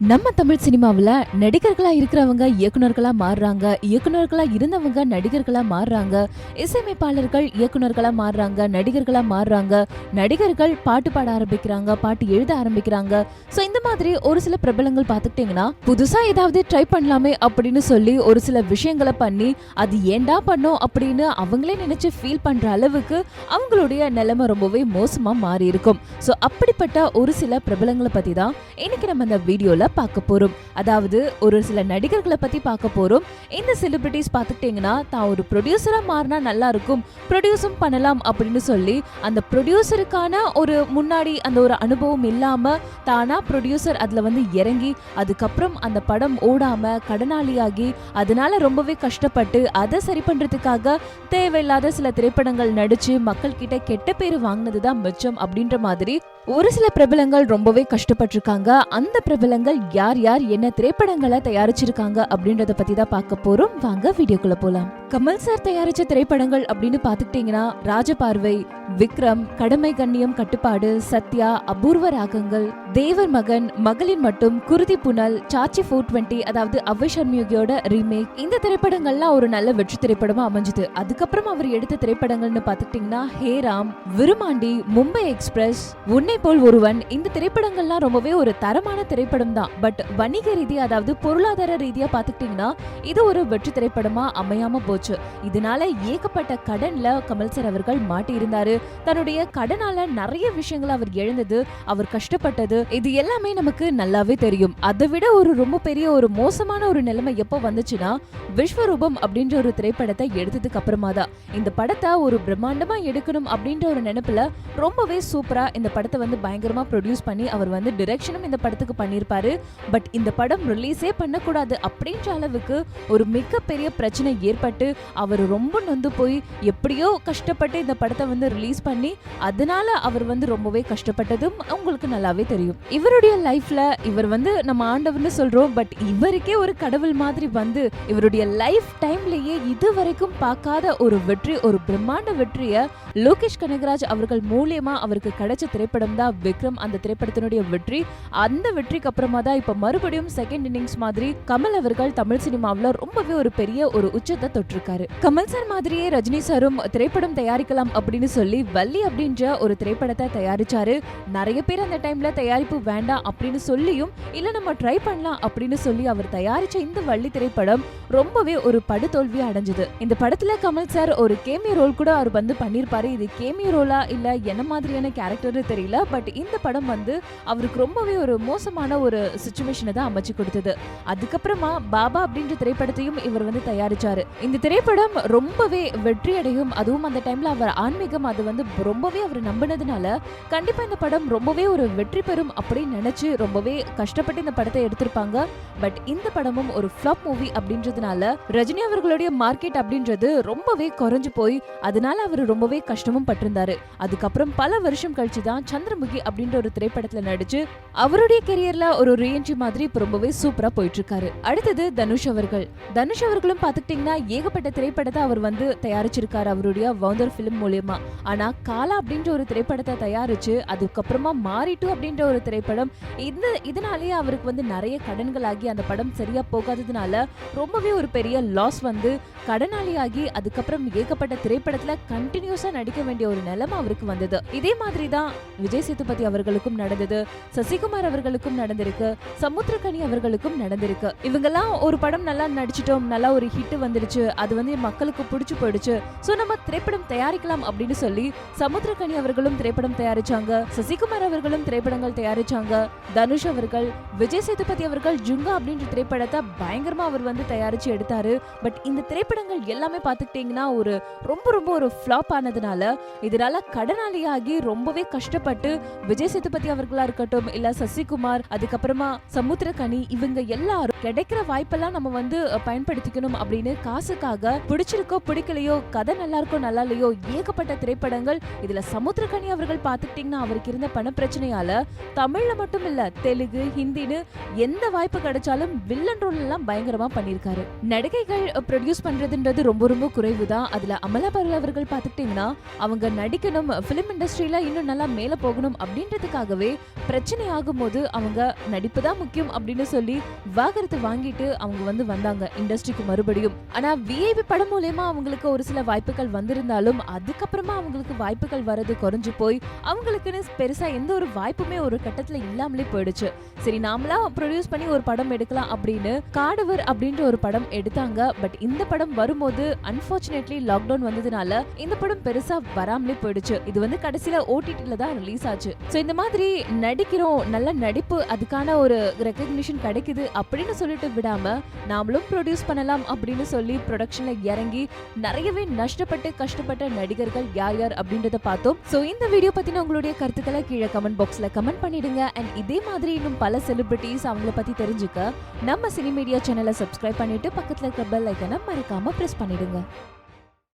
நம்ம தமிழ் சினிமாவில் நடிகர்களா இருக்கிறவங்க இயக்குநர்களா மாறுறாங்க. இயக்குநர்களா இருந்தவங்க நடிகர்களா மாறுறாங்க. இசையமைப்பாளர்கள் இயக்குநர்களா மாறுறாங்க. நடிகர்களா மாறுறாங்க. நடிகர்கள் பாட்டு பாட ஆரம்பிக்கிறாங்க. பாட்டு எழுத ஆரம்பிக்கிறாங்க. ஸோ இந்த மாதிரி ஒரு சில பிரபலங்கள் பார்த்துக்கிட்டீங்கன்னா புதுசா ஏதாவது ட்ரை பண்ணலாமே அப்படின்னு சொல்லி ஒரு சில விஷயங்களை பண்ணி அது ஏண்டா பண்ணோம் அப்படின்னு அவங்களே நினைச்சு ஃபீல் பண்ற அளவுக்கு அவங்களுடைய நிலைமை ரொம்பவே மோசமா மாறி இருக்கும் ஸோ அப்படிப்பட்ட ஒரு சில பிரபலங்களை பத்தி தான் இன்னைக்கு நம்ம இந்த வீடியோல பார்க்க போறோம். அதாவது ஒரு சில நடிகர்களை பத்தி பார்க்க போறோம். இந்த செலிபிரிட்டிஸ் பார்த்துக்கிட்டீங்கன்னா தான் ஒரு ப்ரொடியூசரா மாறினா நல்லா இருக்கும் ப்ரொடியூஸும் பண்ணலாம் அப்படின்னு சொல்லி அந்த ப்ரொடியூசருக்கான ஒரு முன்னாடி அந்த ஒரு அனுபவம் இல்லாம தானா ப்ரொடியூசர் அதுல வந்து இறங்கி அதுக்கப்புறம் அந்த படம் ஓடாம கடனாளியாகி அதனால ரொம்பவே கஷ்டப்பட்டு அதை சரி பண்றதுக்காக தேவையில்லாத சில திரைப்படங்கள் நடிச்சு மக்கள் கிட்ட கெட்ட பேர் வாங்கினது தான் மிச்சம் அப்படின்ற மாதிரி ஒரு சில பிரபலங்கள் ரொம்பவே கஷ்டப்பட்டிருக்காங்க. அந்த பிரபலங்கள் யார் யார் என்ன திரைப்படங்களை தயாரிச்சிருக்காங்க அப்படின்றத பத்தி தான் பார்க்க போறோம். வாங்க வீடியோக்குள்ள போலாம். கமல் சார் தயாரிச்ச திரைப்படங்கள் அப்படின்னு பாத்துக்கிட்டீங்கன்னா ராஜபார்வை விக்ரம் கடமை கண்ணியம் கட்டுப்பாடு சத்யா அபூர்வ ராகங்கள் தேவர் மகன் மகளின் மட்டும் குருதி புனல் சாச்சி ஃபோர் டுவெண்ட்டி அதாவது அவ்வை சர்மியோகியோட ரீமேக் இந்த திரைப்படங்கள்லாம் ஒரு நல்ல வெற்றி திரைப்படமா அமைஞ்சது. அதுக்கப்புறம் அவர் எடுத்த திரைப்படங்கள்னு பாத்துக்கிட்டீங்கன்னா ஹேராம் விருமாண்டி மும்பை எக்ஸ்பிரஸ் உன்னை போல் ஒருவன். இந்த திரைப்படங்கள்லாம் ரொம்பவே ஒரு தரமான திரைப்படம் தான். பட் வணிக ரீதியா அதாவது பொருளாதார ரீதியா பாத்துக்கிட்டீங்கன்னா இது ஒரு வெற்றி திரைப்படமா அமையாம போச்சு. இதனால ஏகப்பட்ட கடன்ல கமல் சார் அவர்கள் மாட்டியிருந்தாரு. தன்னுடைய கடனால நிறைய விஷயங்கள் அவர் இழந்தது அவர் கஷ்டப்பட்டது இது எல்லாமே நமக்கு நல்லாவே தெரியும். அதை விட ஒரு ரொம்ப பெரிய ஒரு மோசமான ஒரு நிலைமை எப்போ வந்துச்சுன்னா விஸ்வரூபம் அப்படின்ற ஒரு திரைப்படத்தை எடுத்ததுக்கு அப்புறமா தான். இந்த படத்தை ஒரு பிரம்மாண்டமா எடுக்கணும் அப்படின்ற ஒரு நினைப்புல ரொம்பவே சூப்பரா இந்த படத்தை வந்து பயங்கரமா ப்ரொடியூஸ் பண்ணி அவர் வந்து டிரெக்ஷனும் இந்த படத்துக்கு பண்ணியிருப்பாரு. பட் இந்த படம் ரிலீஸே பண்ணக்கூடாது அப்படின்ற அளவுக்கு ஒரு மிகப்பெரிய பிரச்சனை ஏற்பட்டு அவர் ரொம்ப நொந்து போய் எப்படியோ கஷ்டப்பட்டு இந்த படத்தை வந்து ரிலீஸ் பண்ணி அதனால அவர் வந்து ரொம்பவே கஷ்டப்பட்டதும் உங்களுக்கு நல்லாவே தெரியும். இவருடைய லைஃப்ல இவர் வந்து நம்ம ஆண்டவர்னு சொல்றோம் பட் இவருக்கே ஒரு கடவுள் மாதிரி வந்து இவருடைய லைஃப் டைம்லயே இது வரைக்கும் பார்க்காத ஒரு வெற்றி ஒரு பிரம்மாண்ட வெற்றிய லோகேஷ் கனகராஜ் அவர்கள் மூலியமா அவருக்கு கிடைச்ச திரைப்படம் தான் விக்ரம். அந்த திரைப்படத்தினுடைய வெற்றி அந்த வெற்றிக்கு அப்புறமா தான் இப்ப மறுபடியும் செகண்ட் இன்னிங்ஸ் மாதிரி கமல் அவர்கள் தமிழ் சினிமாவுல ரொம்பவே ஒரு பெரிய ஒரு உச்சத்தை தொற்று இருக்காரு கமல் சார் மாதிரியே ரஜினி சாரும் திரைப்படம் தயாரிக்கலாம் அப்படின்னு சொல்லி வள்ளி அப்படின்ற ஒரு திரைப்படத்தை தயாரிச்சாரு. நிறைய பேர் அந்த டைம்ல தயாரிப்பு வேண்டாம் அப்படின்னு சொல்லியும் இல்ல நம்ம ட்ரை பண்ணலாம் அப்படின்னு சொல்லி அவர் தயாரிச்ச இந்த வள்ளி திரைப்படம் ரொம்பவே ஒரு படுதோல்வி அடைஞ்சது. இந்த படத்துல கமல் சார் ஒரு கேமியோ ரோல் கூட அவர் வந்து பண்ணிருப்பாரு. இது கேமியோ ரோலா இல்ல என்ன மாதிரியான கேரக்டர்னு தெரியல. பட் இந்த படம் வந்து அவருக்கு ரொம்பவே ஒரு மோசமான ஒரு சுச்சுவேஷனை தான் அமைச்சு கொடுத்தது. அதுக்கப்புறமா பாபா அப்படின்ற திரைப்படத்தையும் இவர் வந்து தயாரிச்சாரு. இந்த திரைப்படம் ரொம்பவே வெற்றி அடையும் அதுவும் அந்த டைம்ல அவர் ஆன்மீகம் அது வந்து ரொம்பவே அவர் நம்பினதுனால கண்டிப்பா இந்த படம் ரொம்பவே ஒரு வெற்றி பெறும் அப்படின்னு நினைச்சு ரொம்பவே கஷ்டப்பட்டு இந்த படத்தை எடுத்திருப்பாங்க. பட் இந்த படமும் ஒரு ஃப்ளாப் மூவி அப்படின்றதுனால ரஜினி அவர்களுடைய மார்க்கெட் அப்படின்றது ரொம்பவே குறைஞ்சு போய் அதனால அவர் ரொம்பவே கஷ்டமும் பட்டிருந்தாரு. அதுக்கப்புறம் பல வருஷம் கழிச்சு தான் சந்திரமுகி அப்படின்ற ஒரு திரைப்படத்துல நடிச்சு அவருடைய கெரியர்ல ஒரு ரீஎன்ட்ரி மாதிரி இப்போ ரொம்பவே சூப்பரா போயிட்டு இருக்காரு. அடுத்தது தனுஷ் அவர்கள். தனுஷ் அவர்களும் பாத்துக்கிட்டீங்கன்னா ஏகப்பட்ட திரைப்படத்தை அவர் வந்து தயாரிச்சிருக்காரு. அவருடைய வவுந்தர் ஃபிலிம் மூலியமா. ஆனா காலா அப்படின்ற ஒரு திரைப்படத்தை தயாரிச்சு அதுக்கப்புறமா மாறிட்டு அப்படின்ற ஒரு திரைப்படம் இந்த இதனாலேயே அவருக்கு வந்து நிறைய கடன்களாகி அந்த படம் சரியா போகாததுனால ரொம்பவே ஒரு பெரிய லாஸ் வந்து கடனாளி ஆகி அதுக்கப்புறம் ஏகப்பட்ட திரைப்படத்துல கண்டினியூஸா நடிக்க வேண்டிய ஒரு நிலைமை அவருக்கு வந்தது. இதே மாதிரி தான் விஜய் சேதுபதி அவர்களுக்கும் நடந்தது சசிகுமார் அவர்களுக்கும் நடந்திருக்கு சமுத்திரகனி அவர்களுக்கும் நடந்திருக்கு. இவங்கெல்லாம் ஒரு படம் நல்லா நடிச்சிட்டோம் நல்லா ஒரு ஹிட் வந்துருச்சு அது வந்து மக்களுக்கு பிடிச்சு போயிடுச்சு. ஸோ நம்ம திரைப்படம் தயாரிக்கலாம் அப்படின்னு சொல்லி சமுத்திரகனி அவர்களும் திரைப்படம் தயாரிச்சாங்க. சசிகுமார் அவர்களும் திரைப்படங்கள் தயாரிச்சாங்க. தனுஷ் அவர்கள் விஜய் சேதுபதி அவர்கள் ஜுங்கா அப்படின்ற திரைப்படத்தை பயங்கரமா அவர் வந்து தயாரிச்சு எடுத்தாரு. பட் இந்த திரைப்படங்கள் எல்லாமே பார்த்துக்கிட்டீங்கன்னா ஒரு ரொம்ப ரொம்ப ஒரு ஃப்ளாப் ஆனதுனால இதனால கடனாளியாகி ரொம்பவே கஷ்டப்பட்டு விஜய் சேதுபதி அவர்களா இருக்கட்டும் இல்ல சசிகுமார் அதுக்கப்புறமா சமுத்திரகனி இவங்க எல்லாரும் கிடைக்கிற வாய்ப்பெல்லாம் நம்ம வந்து பயன்படுத்திக்கணும் அப்படின்னு காசுக்காக அப்படின்றதுக்காக பிடிச்சிருக்கோ பிடிக்கலையோ கதை நல்லா இருக்கோ நல்லா இல்லையோ ஏகப்பட்ட திரைப்படங்கள் இதுல சமுத்திரகனி அவர்கள் பாத்துக்கிட்டீங்கன்னா அவருக்கு இருந்த பண பிரச்சனையால தமிழ்ல மட்டும் இல்ல தெலுங்கு ஹிந்தின்னு எந்த வாய்ப்பு கிடைச்சாலும் வில்லன் ரோல் எல்லாம் பயங்கரமா பண்ணிருக்காரு நடிகைகள் ப்ரொடியூஸ் பண்றதுன்றது ரொம்ப ரொம்ப குறைவு தான் அதுல அமலா பாரல் அவர்கள் பாத்துக்கிட்டீங்கன்னா அவங்க நடிக்கணும் பிலிம் இண்டஸ்ட்ரியில இன்னும் நல்லா மேல போகணும் அப்படின்றதுக்காகவே பிரச்சனை ஆகும்போது அவங்க நடிப்பு தான் முக்கியம் அப்படின்னு சொல்லி வாகரத்தை வாங்கிட்டு அவங்க வந்து வந்தாங்க இண்டஸ்ட்ரிக்கு மறுபடியும். ஆனா விஐபி படம் மூலயமா அவங்களுக்கு ஒரு சில வாய்ப்புகள் வந்திருந்தாலும் அதுக்கப்புறமா அவங்களுக்கு வாய்ப்புகள் வர்றது குறைஞ்சு போய் அவங்களுக்குன்னு பெருசா எந்த ஒரு வாய்ப்புமே ஒரு கட்டத்துல இல்லாமலே போயிடுச்சு. சரி நாமளா ப்ரொடியூஸ் பண்ணி ஒரு படம் எடுக்கலாம் அப்படின்னு காடவர் அப்படின்ற ஒரு படம் எடுத்தாங்க. பட் இந்த படம் வரும்போது அன்பார்ச்சுனேட்லி லாக்டவுன் வந்ததுனால இந்த படம் பெருசா வராமலே போயிடுச்சு. இது வந்து கடைசியில ஓடிடில தான் ரிலீஸ் ஆச்சு. ஸோ இந்த மாதிரி நடிக்கிறோம் நல்ல நடிப்பு அதுக்கான ஒரு ரெக்கக்னிஷன் கிடைக்குது அப்படின்னு சொல்லிட்டு விடாம நாமளும் ப்ரொடியூஸ் பண்ணலாம் அப்படின்னு சொல்லி ப்ரொடக்ட் ப்ரொடக்ஷன்ல இறங்கி நிறையவே நஷ்டப்பட்டு கஷ்டப்பட்ட நடிகர்கள் யார் யார் அப்படின்றத பார்த்தோம். ஸோ இந்த வீடியோ பத்தின உங்களுடைய கருத்துக்களை கீழே கமெண்ட் பாக்ஸ்ல கமெண்ட் பண்ணிடுங்க. அண்ட் இதே மாதிரி இன்னும் பல செலிபிரிட்டிஸ் அவங்கள பத்தி தெரிஞ்சுக்க நம்ம சினி மீடியா சேனலை சப்ஸ்கிரைப் பண்ணிட்டு பக்கத்துல இருக்க பெல் ஐக்கனை மறக்காம பிரஸ் பண்ணிடுங்க.